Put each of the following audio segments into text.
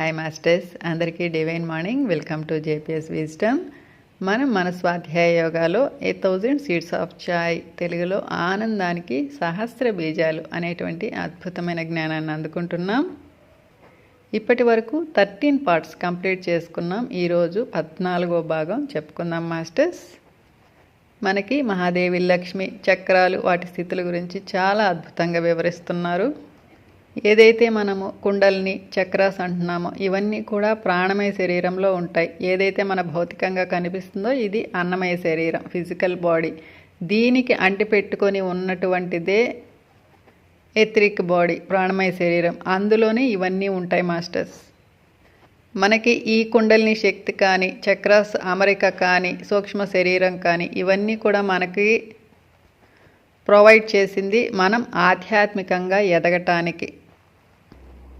Hi masters అందరికీ divine morning welcome to JPS wisdom మనం మన స్వాధ్యాయ యోగాలో a thousand seeds of joy తెలుగులో ఆనందానికి సహస్ర బీజాలు అనేటువంటి అద్భుతమైన జ్ఞానాన్ని అందుకుంటున్నాం. ఇప్పటి వరకు థర్టీన్ పార్ట్స్ కంప్లీట్ చేసుకున్నాం. ఈరోజు పద్నాలుగో భాగం చెప్పుకుందాం మాస్టర్స్ మనకి మహాదేవి లక్ష్మి చక్రాలు వాటి స్థితుల గురించి చాలా అద్భుతంగా వివరిస్తున్నారు. ఏదైతే మనము కుండల్ని చక్రాస్ అంటున్నామో ఇవన్నీ కూడా ప్రాణమయ శరీరంలో ఉంటాయి. ఏదైతే మన భౌతికంగా కనిపిస్తుందో ఇది అన్నమయ శరీరం ఫిజికల్ బాడీ. దీనికి అంటిపెట్టుకొని ఉన్నటువంటిదే ఎత్రిక్ బాడీ ప్రాణమయ శరీరం. అందులోనే ఇవన్నీ ఉంటాయి మాస్టర్స్. మనకి ఈ కుండలిని శక్తి కానీ చక్రాస్ అమరిక కానీ సూక్ష్మ శరీరం కానీ ఇవన్నీ కూడా మనకి ప్రొవైడ్ చేసింది మనం ఆధ్యాత్మికంగా ఎదగటానికి.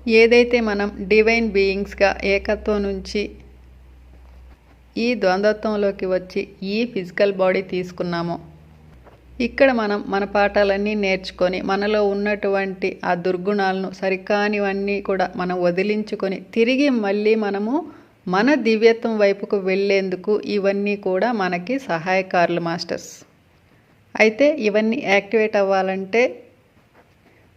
ఏదైతే మనం డివైన్ బీయింగ్స్గా ఏకత్వం నుంచి ఈ ద్వంద్వత్వంలోకి వచ్చి ఈ ఫిజికల్ బాడీ తీసుకున్నామో ఇక్కడ మనం మన పాఠాలన్నీ నేర్చుకొని మనలో ఉన్నటువంటి ఆ దుర్గుణాలను సరికానివన్నీ కూడా మనం వదిలించుకొని తిరిగి మళ్ళీ మనము మన దివ్యత్వం వైపుకు వెళ్ళేందుకు ఇవన్నీ కూడా మనకి సహాయకారులు మాస్టర్స్. అయితే ఇవన్నీ యాక్టివేట్ అవ్వాలంటే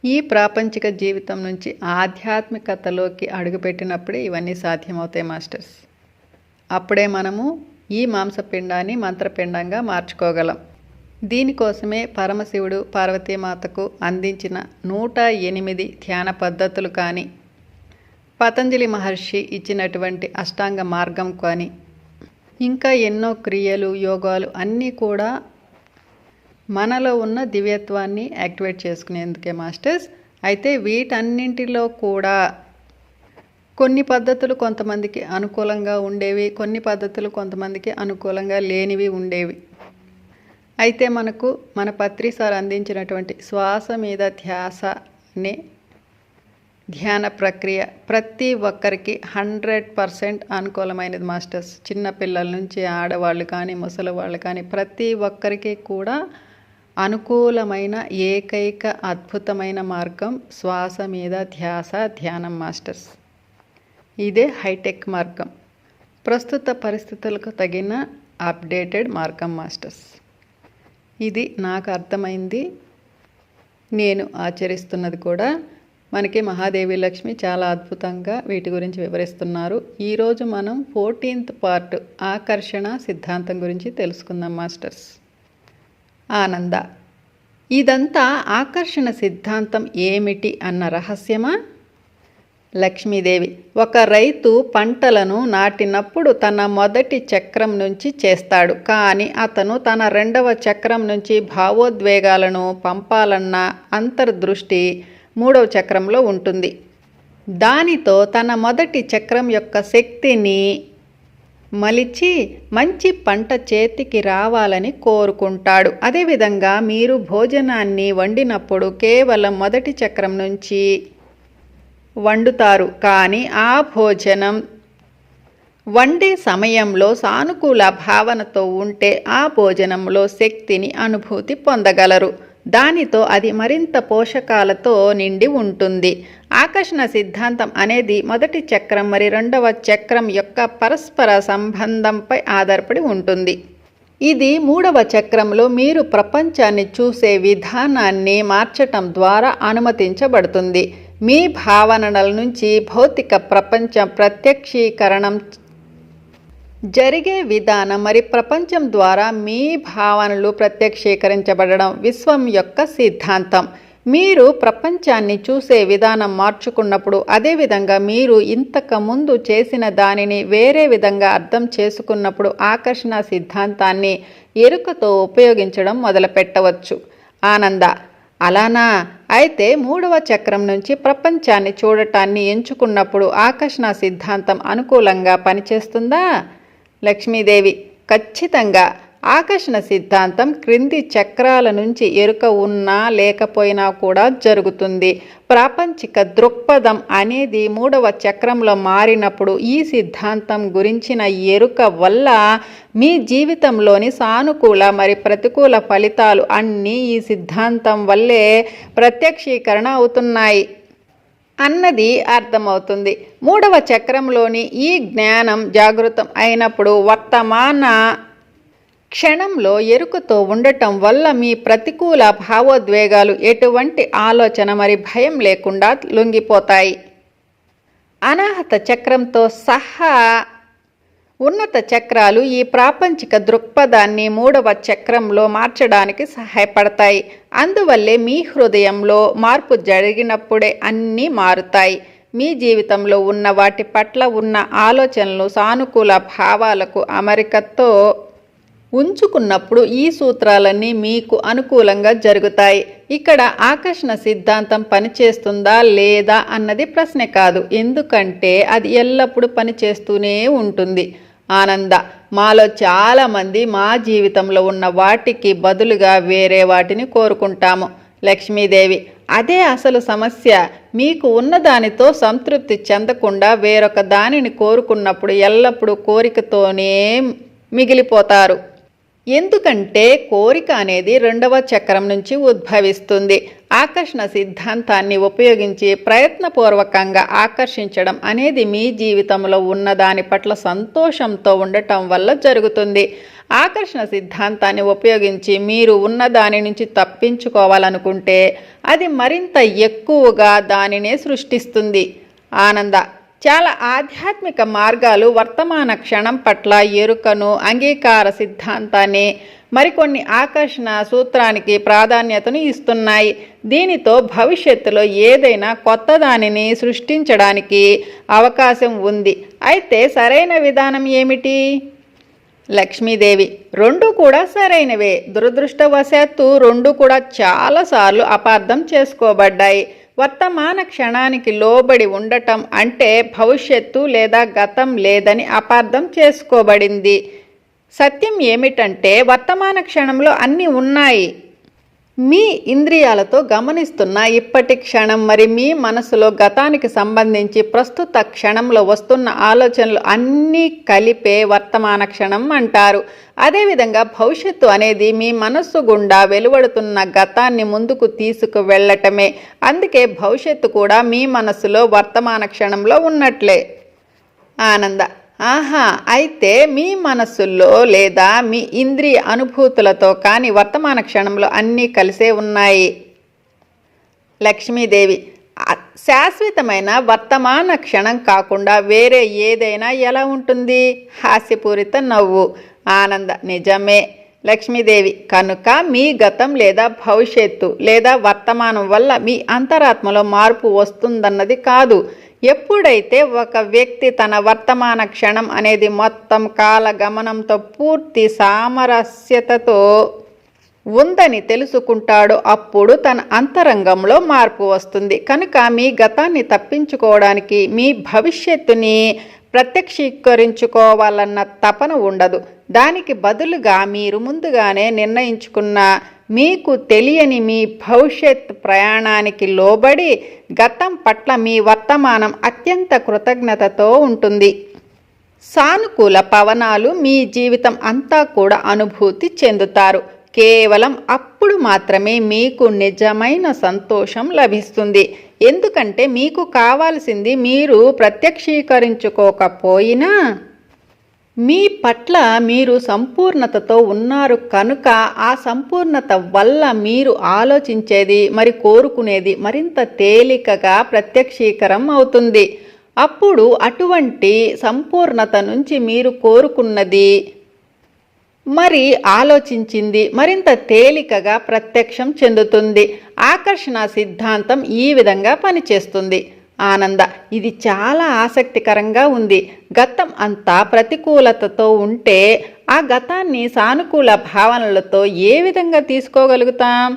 ఈ ప్రాపంచిక జీవితం నుంచి ఆధ్యాత్మికతలోకి అడుగుపెట్టినప్పుడే ఇవన్నీ సాధ్యమవుతాయి మాస్టర్స్. అప్పుడే మనము ఈ మాంసపిండాన్ని మంత్రపిండంగా మార్చుకోగలం. దీనికోసమే పరమశివుడు పార్వతీమాతకు అందించిన నూట ఎనిమిది ధ్యాన పద్ధతులు కానీ పతంజలి మహర్షి ఇచ్చినటువంటి అష్టాంగ మార్గం కానీ ఇంకా ఎన్నో క్రియలు యోగాలు అన్నీ కూడా మనలో ఉన్న దివ్యత్వాన్ని యాక్టివేట్ చేసుకునేందుకే మాస్టర్స్. అయితే వీటన్నింటిలో కూడా కొన్ని పద్ధతులు కొంతమందికి అనుకూలంగా ఉండేవి కొన్ని పద్ధతులు కొంతమందికి అనుకూలంగా లేనివి ఉండేవి. అయితే మనకు మన పత్రి సార్ అందించినటువంటి శ్వాస మీద ధ్యాసని ధ్యాన ప్రక్రియ ప్రతి ఒక్కరికి హండ్రెడ్ పర్సెంట్ అనుకూలమైనది మాస్టర్స్. చిన్నపిల్లల నుంచి ఆడవాళ్ళు కానీ ముసలి వాళ్ళు కానీ ప్రతి ఒక్కరికి కూడా అనుకూలమైన ఏకైక అద్భుతమైన మార్గం శ్వాస మీద ధ్యాస ధ్యానం మాస్టర్స్. ఇదే హైటెక్ మార్గం. ప్రస్తుత పరిస్థితులకు తగిన అప్డేటెడ్ మార్గం మాస్టర్స్. ఇది నాకు అర్థమైంది. నేను ఆచరిస్తున్నది కూడా మనకి మహాదేవి లక్ష్మి చాలా అద్భుతంగా వీటి గురించి వివరిస్తున్నారు. ఈరోజు మనం ఫోర్టీన్త్ పార్ట్ ఆకర్షణ సిద్ధాంతం గురించి తెలుసుకుందాం మాస్టర్స్. ఆనంద. ఇదంతా ఆకర్షణ సిద్ధాంతం ఏమిటి అన్న రహస్యమా? లక్ష్మీదేవి ఒక రైతు పంటలను నాటినప్పుడు తన మొదటి చక్రం నుంచి చేస్తాడు. కానీ అతను తన రెండవ చక్రం నుంచి భావోద్వేగాలను పంపాలన్న అంతర్దృష్టి మూడవ చక్రంలో ఉంటుంది. దానితో తన మొదటి చక్రం యొక్క శక్తిని మలిచి మంచి పంట చేతికి రావాలని కోరుకుంటాడు. అదేవిధంగా మీరు భోజనాన్ని వండినప్పుడు కేవలం మొదటి చక్రం నుంచి వండుతారు. కానీ ఆ భోజనం వండే సమయంలో సానుకూల భావనతో ఉంటే ఆ భోజనంలో శక్తిని అనుభూతి పొందగలరు. దానితో అది మరింత పోషకాలతో నిండి ఉంటుంది. ఆకర్షణ సిద్ధాంతం అనేది మొదటి చక్రం మరి రెండవ చక్రం యొక్క పరస్పర సంబంధంపై ఆధారపడి ఉంటుంది. ఇది మూడవ చక్రంలో మీరు ప్రపంచాన్ని చూసే విధానాన్ని మార్చటం ద్వారా అనుమతించబడుతుంది. మీ భావనల నుంచి భౌతిక ప్రపంచం ప్రత్యక్షీకరణం జరిగే విధానం మరి ప్రపంచం ద్వారా మీ భావనలు ప్రత్యక్షీకరించబడడం విశ్వం యొక్క సిద్ధాంతం. మీరు ప్రపంచాన్ని చూసే విధానం మార్చుకున్నప్పుడు అదేవిధంగా మీరు ఇంతకుముందు చేసిన దానిని వేరే విధంగా అర్థం చేసుకున్నప్పుడు ఆకర్షణ సిద్ధాంతాన్ని ఎరుకతో ఉపయోగించడం మొదలుపెట్టవచ్చు. ఆనంద అలానా? అయితే మూడవ చక్రం నుంచి ప్రపంచాన్ని చూడటాన్ని ఎంచుకున్నప్పుడు ఆకర్షణ సిద్ధాంతం అనుకూలంగా పనిచేస్తుందా? లక్ష్మీదేవి ఖచ్చితంగా ఆకర్షణ సిద్ధాంతం క్రింది చక్రాల నుంచి ఎరుక ఉన్నా లేకపోయినా కూడా జరుగుతుంది. ప్రాపంచిక దృక్పథం అనేది మూడవ చక్రంలో మారినప్పుడు ఈ సిద్ధాంతం గురించిన ఎరుక వల్ల మీ జీవితంలోని సానుకూల మరి ప్రతికూల ఫలితాలు అన్నీ ఈ సిద్ధాంతం వల్లే ప్రత్యక్షీకరణ అవుతున్నాయి. అన్నది అర్థమవుతుంది. మూడవ చక్రంలోని ఈ జ్ఞానం జాగృతం అయినప్పుడు వర్తమాన క్షణంలో ఎరుకతో ఉండటం వల్ల మీ ప్రతికూల భావోద్వేగాలు ఎటువంటి ఆలోచన మరి భయం లేకుండా లొంగిపోతాయి. అనాహత చక్రంతో సహా ఉన్నత చక్రాలు ఈ ప్రాపంచిక దృక్పథాన్ని మూడవ చక్రంలో మార్చడానికి సహాయపడతాయి. అందువల్లే మీ హృదయంలో మార్పు జరిగినప్పుడే అన్నీ మారుతాయి. మీ జీవితంలో ఉన్న వాటి పట్ల ఉన్న ఆలోచనలు సానుకూల భావాలకు అమరికతో ఉంచుకున్నప్పుడు ఈ సూత్రాలన్నీ మీకు అనుకూలంగా జరుగుతాయి. ఇక్కడ ఆకర్షణ సిద్ధాంతం పనిచేస్తుందా లేదా అన్నది ప్రశ్న కాదు. ఎందుకంటే అది ఎల్లప్పుడూ పనిచేస్తూనే ఉంటుంది. ఆనంద మాలో చాలామంది మా జీవితంలో ఉన్న వాటికి బదులుగా వేరే వాటిని కోరుకుంటాము. లక్ష్మీదేవి అదే అసలు సమస్య. మీకు ఉన్నదానితో సంతృప్తి చెందకుండా వేరొక దానిని కోరుకున్నప్పుడు ఎల్లప్పుడూ కోరికతోనే మిగిలిపోతారు. ఎందుకంటే కోరిక అనేది రెండవ చక్రం నుంచి ఉద్భవిస్తుంది. ఆకర్షణ సిద్ధాంతాన్ని ఉపయోగించి ప్రయత్నపూర్వకంగా ఆకర్షించడం అనేది మీ జీవితంలో ఉన్న దాని పట్ల సంతోషంతో ఉండటం వల్ల జరుగుతుంది. ఆకర్షణ సిద్ధాంతాన్ని ఉపయోగించి మీరు ఉన్న దాని నుంచి తప్పించుకోవాలనుకుంటే అది మరింత ఎక్కువగా దానినే సృష్టిస్తుంది. ఆనంద చాలా ఆధ్యాత్మిక మార్గాలు వర్తమాన క్షణం పట్ల ఎరుకను అంగీకార సిద్ధాంతాన్ని మరికొన్ని ఆకర్షణ సూత్రానికి ప్రాధాన్యతను ఇస్తున్నాయి. దీనితో భవిష్యత్తులో ఏదైనా కొత్త దానిని సృష్టించడానికి అవకాశం ఉంది. అయితే సరైన విధానం ఏమిటి? లక్ష్మీదేవి రెండు కూడా సరైనవే. దురదృష్టవశాత్తు రెండు కూడా చాలాసార్లు అపార్థం చేసుకోబడ్డాయి. వర్తమాన క్షణానికి లోబడి ఉండటం అంటే భవిష్యత్తు లేదా గతం లేదని అపార్థం చేసుకోబడింది. సత్యం ఏమిటంటే వర్తమాన క్షణంలో అన్నీ ఉన్నాయి. మీ ఇంద్రియాలతో గమనిస్తున్న ఇప్పటి క్షణం మరి మీ మనసులో గతానికి సంబంధించి ప్రస్తుత క్షణంలో వస్తున్న ఆలోచనలు అన్నీ కలిపే వర్తమాన క్షణం అంటారు. అదేవిధంగా భవిష్యత్తు అనేది మీ మనస్సు గుండా వెలువడుతున్న గతాన్ని ముందుకు తీసుకు వెళ్ళటమే అందుకే భవిష్యత్తు కూడా మీ మనస్సులో వర్తమాన క్షణంలో ఉన్నట్లే. ఆనంద ఆహా అయితే మీ మనస్సుల్లో లేదా మీ ఇంద్రియ అనుభూతులతో కానీ వర్తమాన క్షణంలో అన్నీ కలిసే ఉన్నాయి. లక్ష్మీదేవి శాశ్వతమైన వర్తమాన క్షణం కాకుండా వేరే ఏదైనా ఎలా ఉంటుంది? హాస్యపూరిత నవ్వు ఆనంద నిజమే. లక్ష్మీదేవి కనుక మీ గతం లేదా భవిష్యత్తు లేదా వర్తమానం వల్ల మీ అంతరాత్మలో మార్పు వస్తుందన్నది కాదు. ఎప్పుడైతే ఒక వ్యక్తి తన వర్తమాన క్షణం అనేది మొత్తం కాల గమనంతో పూర్తి సామరస్యతతో ఉందని తెలుసుకుంటాడో అప్పుడు తన అంతరంగంలో మార్పు వస్తుంది. కనుక మీ గతాన్ని తప్పించుకోవడానికి మీ భవిష్యత్తుని ప్రత్యక్షీకరించుకోవాలన్న తపన ఉండదు. దానికి బదులుగా మీరు ముందుగానే నిర్ణయించుకున్న మీకు తెలియని మీ భవిష్యత్ ప్రయాణానికి లోబడి గతం పట్ల మీ వర్తమానం అత్యంత కృతజ్ఞతతో ఉంటుంది. సానుకూల పవనాలు మీ జీవితం అంతా కూడా అనుభూతి చెందుతారు. కేవలం అప్పుడు మాత్రమే మీకు నిజమైన సంతోషం లభిస్తుంది. ఎందుకంటే మీకు కావాల్సింది మీరు ప్రత్యక్షీకరించుకోకపోయినా మీ పట్ల మీరు సంపూర్ణతతో ఉన్నారు కనుక ఆ సంపూర్ణత వల్ల మీరు ఆలోచించేది మరి కోరుకునేది మరింత తేలికగా ప్రత్యక్షీకరం అవుతుంది. అప్పుడు అటువంటి సంపూర్ణత నుంచి మీరు కోరుకున్నది మరి ఆలోచించింది మరింత తేలికగా ప్రత్యక్షం చెందుతుంది. ఆకర్షణ సిద్ధాంతం ఈ విధంగా పనిచేస్తుంది. ఆనంద. ఇది చాలా ఆసక్తికరంగా ఉంది. గతం అంతా ప్రతికూలతతో ఉంటే ఆ గతాన్ని సానుకూల భావనలతో ఏ విధంగా తీసుకోగలుగుతాం?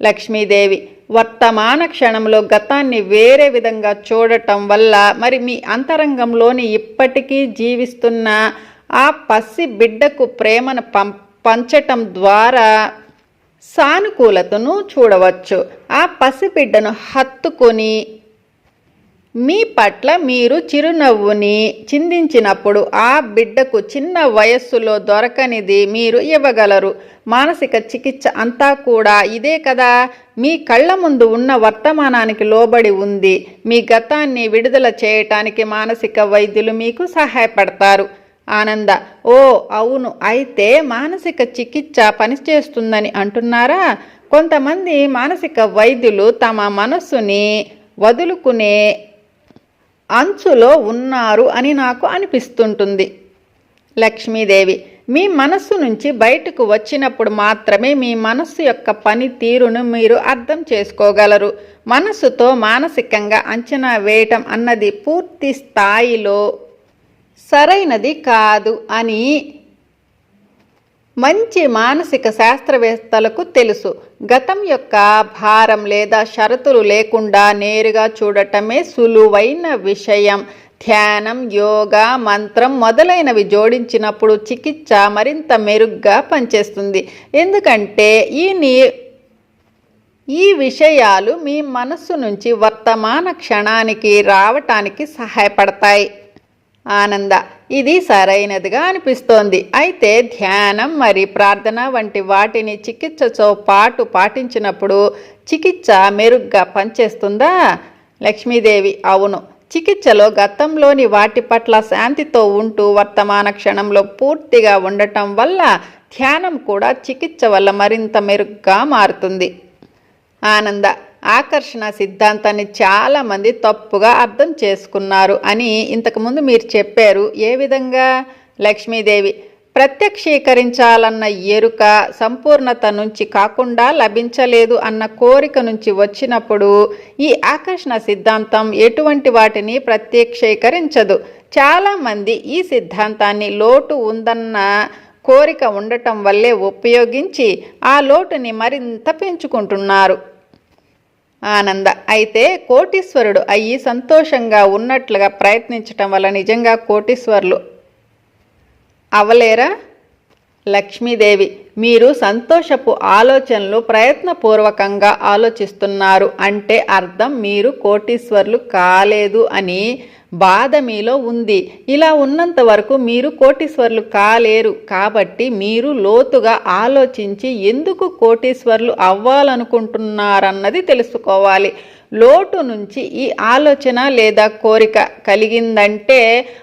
లక్ష్మీదేవి వర్తమాన క్షణంలో గతాన్ని వేరే విధంగా చూడటం వల్ల మరి మీ అంతరంగంలోని ఇప్పటికీ జీవిస్తున్న ఆ పసి బిడ్డకు ప్రేమను పం పంచటం ద్వారా సానుకూలతను చూడవచ్చు. ఆ పసిబిడ్డను హత్తుకొని మీ పట్ల మీరు చిరునవ్వుని చిందించినప్పుడు ఆ బిడ్డకు చిన్న వయస్సులో దొరకనిది మీరు ఇవ్వగలరు. మానసిక చికిత్స అంతా కూడా ఇదే కదా. మీ కళ్ళ ముందు ఉన్న వర్తమానానికి లోబడి ఉంది. మీ గతాన్ని విడుదల చేయటానికి మానసిక వైద్యులు మీకు సహాయపడతారు. ఆనంద ఓ అవును అయితే మానసిక చికిత్స పనిచేస్తుందని అంటున్నారా? కొంతమంది మానసిక వైద్యులు తమ మనస్సుని వదులుకునే అంచులో ఉన్నారు అని నాకు అనిపిస్తుంటుంది. లక్ష్మీదేవి మీ మనస్సు నుంచి బయటకు వచ్చినప్పుడు మాత్రమే మీ మనస్సు యొక్క పనితీరును మీరు అర్థం చేసుకోగలరు. మనస్సుతో మానసికంగా అంచనా వేయటం అన్నది పూర్తి స్థాయిలో సరైనది కాదు అని మంచి మానసిక శాస్త్రవేత్తలకు తెలుసు. గతం యొక్క భారం లేదా షరతులు లేకుండా నేరుగా చూడటమే సులువైన విషయం. ధ్యానం యోగా మంత్రం మొదలైనవి జోడించినప్పుడు చికిత్స మరింత మెరుగ్గా పనిచేస్తుంది. ఎందుకంటే ఈ నీ ఈ విషయాలు మీ మనస్సు నుంచి వర్తమాన క్షణానికి రావటానికి సహాయపడతాయి. ఆనంద ఇది సరైనదిగా అనిపిస్తోంది. అయితే ధ్యానం మరి ప్రార్థన వంటి వాటిని చికిత్సతో పాటు పాటించినప్పుడు చికిత్స మెరుగ్గా పనిచేస్తుందా? లక్ష్మీదేవి అవును. చికిత్సలో గతంలోని వాటి పట్ల శాంతితో ఉంటూ వర్తమాన క్షణంలో పూర్తిగా ఉండటం వల్ల ధ్యానం కూడా చికిత్స వల్ల మరింత మెరుగ్గా మారుతుంది. ఆనంద ఆకర్షణ సిద్ధాంతాన్ని చాలామంది తప్పుగా అర్థం చేసుకున్నారు అని ఇంతకుముందు మీరు చెప్పారు. ఏ విధంగా? లక్ష్మీదేవి ప్రత్యక్షీకరించాలన్న ఎరుక సంపూర్ణత నుంచి కాకుండా లభించలేదు అన్న కోరిక నుంచి వచ్చినప్పుడు ఈ ఆకర్షణ సిద్ధాంతం ఎటువంటి వాటిని ప్రత్యక్షీకరించదు. చాలామంది ఈ సిద్ధాంతాన్ని లోటు ఉందన్న కోరిక ఉండటం వల్లే ఉపయోగించి ఆ లోటుని మరింత పెంచుకుంటున్నారు. ఆనంద. అయితే కోటీశ్వరుడు అయ్యి సంతోషంగా ఉన్నట్లుగా ప్రయత్నించటం వల్ల నిజంగా కోటీశ్వరులు అవలేరా? లక్ష్మీదేవి మీరు సంతోషపు ఆలోచనలు ప్రయత్నపూర్వకంగా ఆలోచిస్తున్నారు అంటే అర్థం మీరు కోటీశ్వర్లు కాలేదు అని బాధ మీలో ఉంది. ఇలా ఉన్నంత వరకు మీరు కోటీశ్వర్లు కాలేరు. కాబట్టి మీరు లోతుగా ఆలోచించి ఎందుకు కోటీశ్వర్లు అవ్వాలనుకుంటున్నారన్నది తెలుసుకోవాలి. లోటు నుంచి ఈ ఆలోచన లేదా కోరిక కలిగిందంటే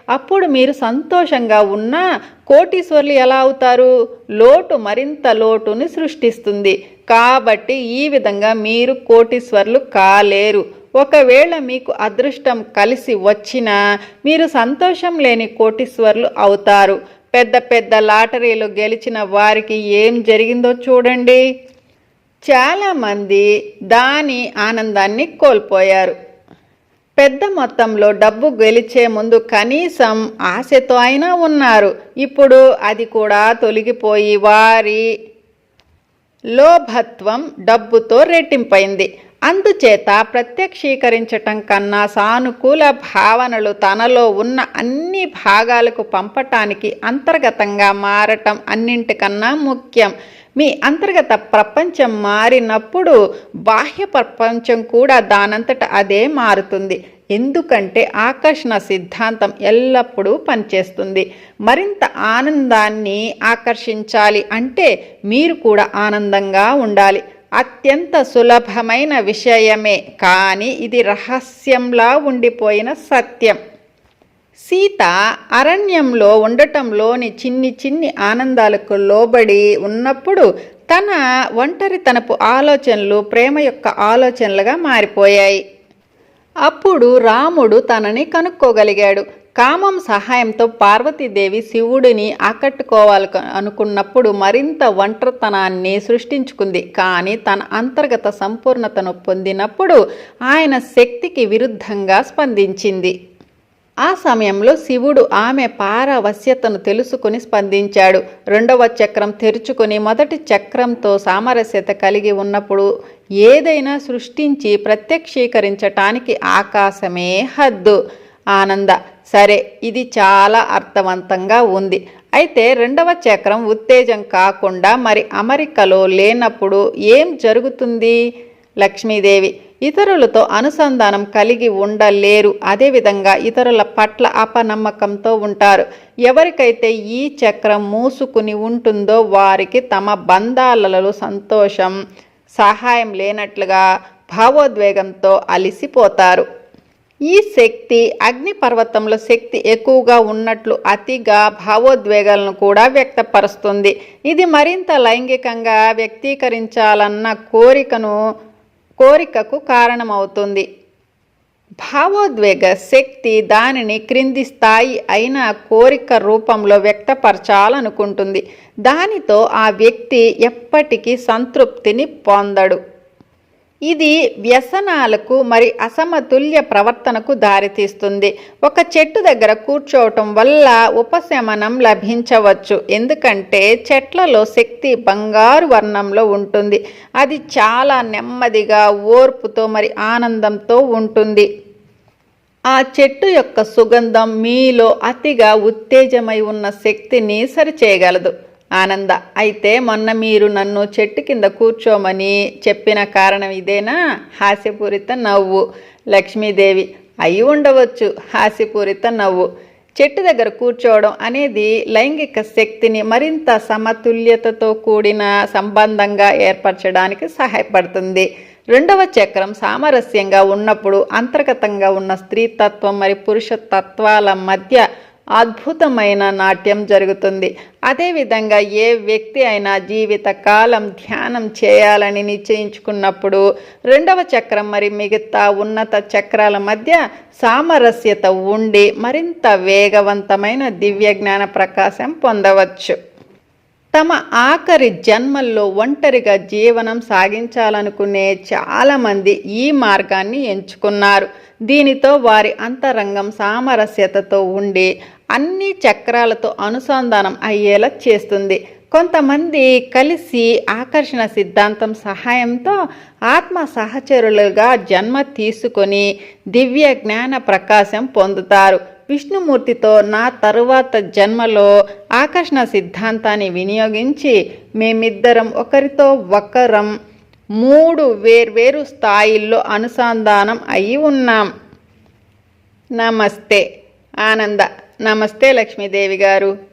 అప్పుడు మీరు సంతోషంగా ఉన్నా కోటీశ్వర్లు ఎలా అవుతారు? లోటు మరింత లోటుని సృష్టిస్తుంది. కాబట్టి ఈ విధంగా మీరు కోటీశ్వర్లు కాలేరు. ఒకవేళ మీకు అదృష్టం కలిసి వచ్చినా మీరు సంతోషం లేని కోటీశ్వర్లు అవుతారు. పెద్ద పెద్ద లాటరీలు గెలిచిన వారికి ఏం జరిగిందో చూడండి. చాలామంది దాని ఆనందాన్ని కోల్పోయారు. పెద్ద మొత్తంలో డబ్బు గెలిచే ముందు కనీసం ఆశతో అయినా ఉన్నారు. ఇప్పుడు అది కూడా తొలగిపోయి వారి లోభత్వం డబ్బుతో రెట్టింపైంది. అందుచేత ప్రత్యక్షీకరించటం కన్నా సానుకూల భావనలు తనలో ఉన్న అన్ని భాగాలకు పంపటానికి అంతర్గతంగా మారటం అన్నింటికన్నా ముఖ్యం. మీ అంతర్గత ప్రపంచం మారినప్పుడు బాహ్య ప్రపంచం కూడా దానంతట అదే మారుతుంది. ఎందుకంటే ఆకర్షణ సిద్ధాంతం ఎల్లప్పుడూ పనిచేస్తుంది. మరింత ఆనందాన్ని ఆకర్షించాలి అంటే మీరు కూడా ఆనందంగా ఉండాలి. అత్యంత సులభమైన విషయమే కానీ ఇది రహస్యంలా ఉండిపోయిన సత్యం. సీత అరణ్యంలో ఉండటంలోని చిన్ని చిన్ని ఆనందాలకు లోబడి ఉన్నప్పుడు తన ఒంటరితనపు ఆలోచనలు ప్రేమ యొక్క ఆలోచనలుగా మారిపోయాయి. అప్పుడు రాముడు తనని కనుక్కోగలిగాడు. కామం సహాయంతో పార్వతీదేవి శివుడిని ఆకట్టుకోవాలి అనుకున్నప్పుడు మరింత ఒంటరితనాన్ని సృష్టించుకుంది. కానీ తన అంతర్గత సంపూర్ణతను పొందినప్పుడు ఆయన శక్తికి విరుద్ధంగా స్పందించింది. ఆ సమయంలో శివుడు ఆమె పారవశ్యతను తెలుసుకుని స్పందించాడు. రెండవ చక్రం తెరుచుకుని మొదటి చక్రంతో సామరస్యత కలిగి ఉన్నప్పుడు ఏదైనా సృష్టించి ప్రత్యక్షీకరించటానికి ఆకాశమే హద్దు. ఆనంద సరే ఇది చాలా అర్థవంతంగా ఉంది. అయితే రెండవ చక్రం ఉత్తేజం కాకుండా మరి అమరికలో లేనప్పుడు ఏం జరుగుతుంది? లక్ష్మీదేవి ఇతరులతో అనుసంధానం కలిగి ఉండలేరు. అదేవిధంగా ఇతరుల పట్ల అపనమ్మకంతో ఉంటారు. ఎవరికైతే ఈ చక్రం మూసుకుని ఉంటుందో వారికి తమ బంధాలలో సంతోషం సహాయం లేనట్లుగా భావోద్వేగంతో అలిసిపోతారు. ఈ శక్తి అగ్నిపర్వతంలో శక్తి ఎక్కువగా ఉన్నట్లు అతిగా భావోద్వేగాలను కూడా వ్యక్తపరుస్తుంది. ఇది మరింత లైంగికంగా వ్యక్తీకరించాలన్న కోరికను కోరికకు కారణమవుతుంది. భావోద్వేగ శక్తి దానిని క్రింది స్థాయి అయిన కోరిక రూపంలో వ్యక్తపరచాలనుకుంటుంది. దానితో ఆ వ్యక్తి ఎప్పటికీ సంతృప్తిని పొందడు. ఇది వ్యసనాలకు మరి అసమతుల్య ప్రవర్తనకు దారితీస్తుంది. ఒక చెట్టు దగ్గర కూర్చోవటం వల్ల ఉపశమనం లభించవచ్చు. ఎందుకంటే చెట్లలో శక్తి బంగారు వర్ణంలో ఉంటుంది. అది చాలా నెమ్మదిగా ఓర్పుతో మరి ఆనందంతో ఉంటుంది. ఆ చెట్టు యొక్క సుగంధం మీలో అతిగా ఉత్తేజమై ఉన్న శక్తిని సరిచేయగలదు. ఆనంద. అయితే మొన్న మీరు నన్ను చెట్టు కింద కూర్చోమని చెప్పిన కారణం ఇదేనా? హాస్యపూరిత నవ్వు. లక్ష్మీదేవి అయి ఉండవచ్చు. హాస్యపూరిత నవ్వు. చెట్టు దగ్గర కూర్చోవడం అనేది లైంగిక శక్తిని మరింత సమతుల్యతతో కూడిన సంబంధంగా ఏర్పరచడానికి సహాయపడుతుంది. రెండవ చక్రం సామరస్యంగా ఉన్నప్పుడు అంతర్గతంగా ఉన్న స్త్రీతత్వం మరి పురుష తత్వాల మధ్య అద్భుతమైన నాట్యం జరుగుతుంది. అదేవిధంగా ఏ వ్యక్తి అయినా జీవిత కాలం ధ్యానం చేయాలని నిశ్చయించుకున్నప్పుడు రెండవ చక్రం మరి మిగతా ఉన్నత చక్రాల మధ్య సామరస్యత ఉండి మరింత వేగవంతమైన దివ్య జ్ఞాన ప్రకాశం పొందవచ్చు. తమ ఆఖరి జన్మల్లో ఒంటరిగా జీవనం సాగించాలనుకునే చాలామంది ఈ మార్గాన్ని ఎంచుకున్నారు. దీనితో వారి అంతరంగం సామరస్యతతో ఉండి అన్ని చక్రాలతో అనుసంధానం అయ్యేలా చేస్తుంది. కొంతమంది కలిసి ఆకర్షణ సిద్ధాంతం సహాయంతో ఆత్మ సహచరులుగా జన్మ తీసుకొని దివ్య జ్ఞాన ప్రకాశం పొందుతారు. విష్ణుమూర్తితో నా తరువాత జన్మలో ఆకర్షణ సిద్ధాంతాన్ని వినియోగించి మేమిద్దరం ఒకరితో ఒకరం మూడు వేర్వేరు స్థాయిల్లో అనుసంధానం అయి ఉన్నాం. నమస్తే. ఆనంద. నమస్తే లక్ష్మీదేవి గారు.